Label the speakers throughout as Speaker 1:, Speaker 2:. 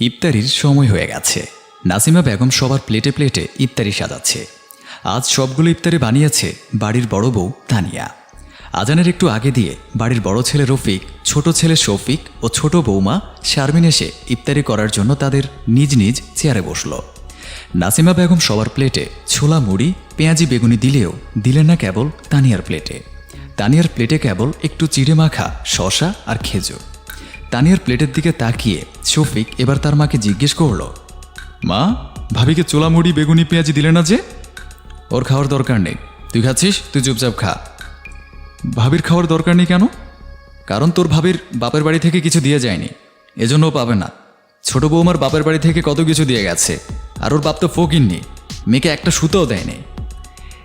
Speaker 1: ইফতারির সময় হয়ে গেছে। নাসিমা বেগম সবার প্লেটে প্লেটে ইফতারি সাজাচ্ছে। আজ সবগুলো ইফতারি বানিয়েছে বাড়ির বড় বউ তানিয়া। আজানের একটু আগে দিয়ে বাড়ির বড় ছেলে রফিক, ছোট ছেলে শফিক ও ছোট বৌমা শারমিন এসে ইফতারি করার জন্য তাদের নিজ নিজ চেয়ারে বসল। নাসিমা বেগম সবার প্লেটে ছোলা মুড়ি, পেঁয়াজি বেগুনি দিলেও দিলেন না কেবল তানিয়ার প্লেটে। তানিয়ার প্লেটে কেবল একটু চিড়ে মাখা শশা আর খেজুর। তানিয়ার প্লেটের দিকে তাকিয়ে শফিক এবার তার মাকে জিজ্ঞেস করল, মা, ভাবিকে চোলা মুড়ি, বেগুনি, পেঁয়াজি দিলে না যে? ওর খাওয়ার দরকার নেই। তুই খাচ্ছিস? তুই চুপচাপ খা। ভাবির খাওয়ার দরকার নেই কেন? কারণ তোর ভাবির বাপের বাড়ি থেকে কিছু দিয়ে যায়নি। এজন্য পাবে না। ছোট বৌমার বাপের বাড়ি থেকে কত কিছু দিয়ে গেছে। আর ওর বাপ তো ফকিননি। মেয়েকে একটা সুতোও দেয়নি।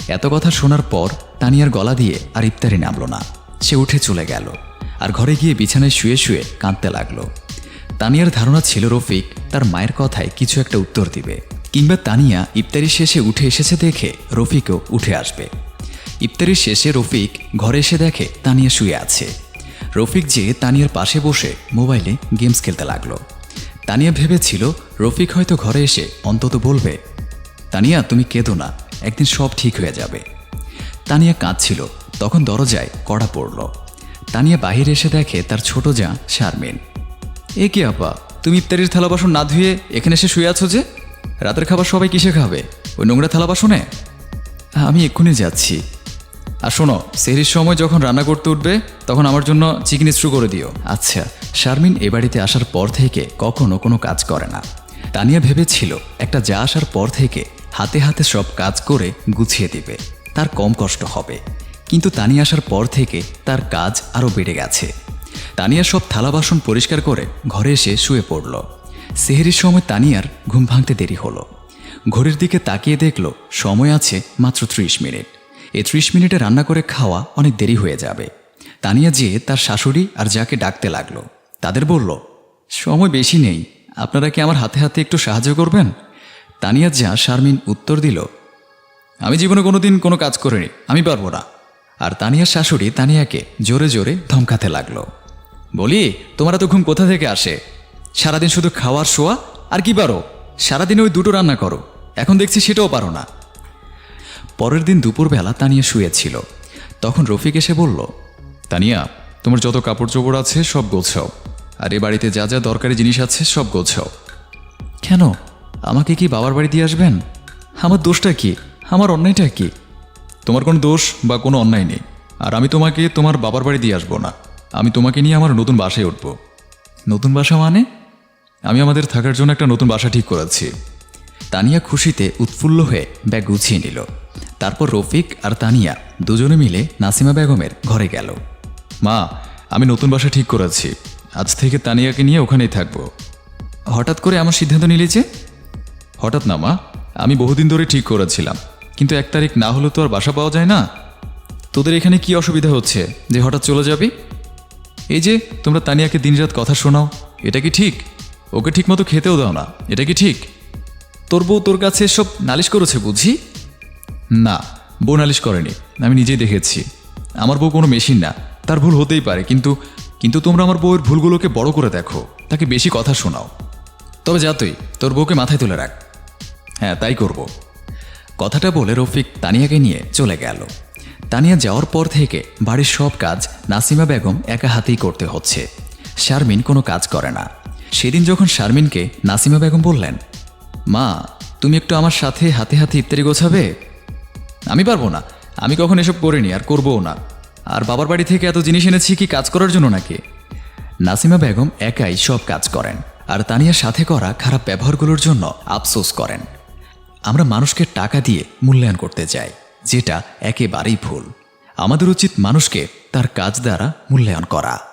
Speaker 1: এত কথা শোনার পর তানিয়ার গলা দিয়ে আর ইফতারি নামলো না। সে উঠে চলে গেল। আর ঘরে গিয়ে বিছানায় শুয়ে শুয়ে কাঁদতে লাগল। তানিয়ার ধারণা ছিল রফিক তার মায়ের কথায় কিছু একটা উত্তর দিবে। কিংবা তানিয়া ইফতারি শেষে উঠে এসেছে দেখে রফিকও উঠে আসবে। ইফতারির শেষে রফিক ঘরে এসে দেখে তানিয়া শুয়ে আছে। রফিক যে তানিয়ার পাশে বসে মোবাইলে গেমস খেলতে লাগল। তানিয়া ভেবেছিল রফিক হয়তো ঘরে এসে অন্তত বলবে, তানিয়া, তুমি কেঁদো না, একদিন সব ঠিক হয়ে যাবে। তানিয়া কাঁদছিল। তখন দরজায় কড়া পড়ল। তানিয়া বাহিরে এসে দেখে তার ছোট যা শারমিন। এ কি আপা, তুমি ইফতারির থালা বাসন না ধুয়ে এখানে এসে শুয়ে আছো যে? রাতের খাবার সবাই কিসে খাবে? ওই নোংরা থালা বাসনে? আমি এক্ষুনি যাচ্ছি। আর শোনো, সেহরির সময় যখন রান্না করতে উঠবে, তখন আমার জন্য চিকেন স্ট্রু করে দিও। আচ্ছা শারমিন এ বাড়িতে আসার পর থেকে কখনো কোনো কাজ করে না। তানিয়া ভেবেছিল, একটা যা আসার পর থেকে হাতে হাতে সব কাজ করে গুছিয়ে দিবে। তার কম কষ্ট হবে। কিন্তু তানিয়া আসার পর থেকে তার কাজ আরও বেড়ে গেছে। তানিয়া সব থালা বাসন পরিষ্কার করে ঘরে এসে শুয়ে পড়ল। সেহেরির সময় তানিয়ার ঘুম ভাঙতে দেরি হলো। ঘড়ির দিকে তাকিয়ে দেখল, সময় আছে মাত্র ত্রিশ মিনিট। এই ত্রিশ মিনিটে রান্না করে খাওয়া অনেক দেরি হয়ে যাবে। তানিয়া যেয়ে তার শাশুড়ি আর যাকে ডাকতে লাগল। তাদের বলল, সময় বেশি নেই। আপনারা কি আমার হাতে হাতে একটু সাহায্য করবেন? তানিয়া যা শারমিন উত্তর দিল, আমি জীবনে কোনোদিন কোনো কাজ করিনি। আমি পারব না। আর তানিয়ার শাশুড়ি তানিয়াকে জোরে জোরে ধমকাতে লাগল। বলি, তোমার তো ঘুম কোথা থেকে আসে? সারাদিন শুধু খাওয়ার শোয়া আর কি পারো? সারাদিন ওই দুটো রান্না করো। এখন দেখছি সেটাও পারো না। পরের দিন দুপুরবেলা তানিয়া শুয়েছিল। তখন রফিক এসে বলল, তানিয়া, তোমার যত কাপড় চোপড় আছে সব গোছাও। আর এ বাড়িতে যা যা দরকারি জিনিস আছে সব গোছাও। কেন? আমাকে কি বাবার বাড়ি দিয়ে আসবেন? আমার দোষটা কি? আমার অন্যায়টা কি? তোমার কোনো দোষ বা কোনো অন্যায় নেই। আর আমি তোমাকে তোমার বাবার বাড়ি দিয়ে আসব না। আমি তোমাকে নিয়ে আমার নতুন বাসায় উঠব। নতুন বাসা মানে? আমি আমাদের থাকার জন্য একটা নতুন বাসা ঠিক করেছি। তানিয়া খুশিতে উৎফুল্ল হয়ে ব্যাগ গুছিয়ে নিল। তারপর রফিক আর তানিয়া দুজনে মিলে নাসিমা বেগমের ঘরে গেল। মা, আমি নতুন বাসা ঠিক করেছি। আজ থেকে তানিয়াকে নিয়ে ওখানেই থাকব। হঠাৎ করে আমার সিদ্ধান্ত নিলি যে? হঠাৎ না, মা। আমি বহুদিন ধরে ঠিক করেছিলাম। কিন্তু এক তারিখ না হলে তো আর বাসা পাওয়া যায় না। তোদের এখানে কি অসুবিধা হচ্ছে? যে হঠাৎ চলে যাবি? এই যে, তোমরা তানিয়াকে দিনরাত কথা শোনাও, এটা কি ঠিক? ওকে ঠিক মতো খেতেও দাও না, এটা কি ঠিক? তোর বউ তোর কাছে সব নালিশ করেছে বুঝি? না, বউ নালিশ করেনি, আমি নিজেই দেখেছি। আমার বউ কোনো মেশিন না, তার ভুল হতেই পারে, কিন্তু কিন্তু তোমরা আমার বউয়ের ভুলগুলোকে বড় করে দেখো, তাকে বেশি কথা শোনাও। তবে যা তুই, তোর বউকে মাথায় তুলে রাখ। হ্যাঁ তাই করব। কথাটা বলে রফিক তানিয়াকে নিয়ে চলে গেল। তানিয়া যাওয়ার পর থেকে বাড়ির সব কাজ নাসিমা বেগম একা হাতেই করতে হচ্ছে। শারমিন কোনো কাজ করে না। সেদিন যখন শারমিনকে নাসিমা বেগম বললেন, মা, তুমি একটু আমার সাথে হাতে হাতে ইফতারি গোছাবে? আমি পারব না। আমি কখন এসব করিনি, আর করবও না। আর বাবার বাড়ি থেকে এত জিনিস এনেছি কি কাজ করার জন্য নাকি? নাসিমা বেগম একাই সব কাজ করেন, আর তানিয়ার সাথে করা খারাপ ব্যবহারগুলোর জন্য আফসোস করেন। আমরা মানুষকে টাকা দিয়ে মূল্যায়ন করতে যাই যেটা একেবারেই ভুল। আমাদের উচিত মানুষকে তার কাজ দ্বারা মূল্যায়ন করা।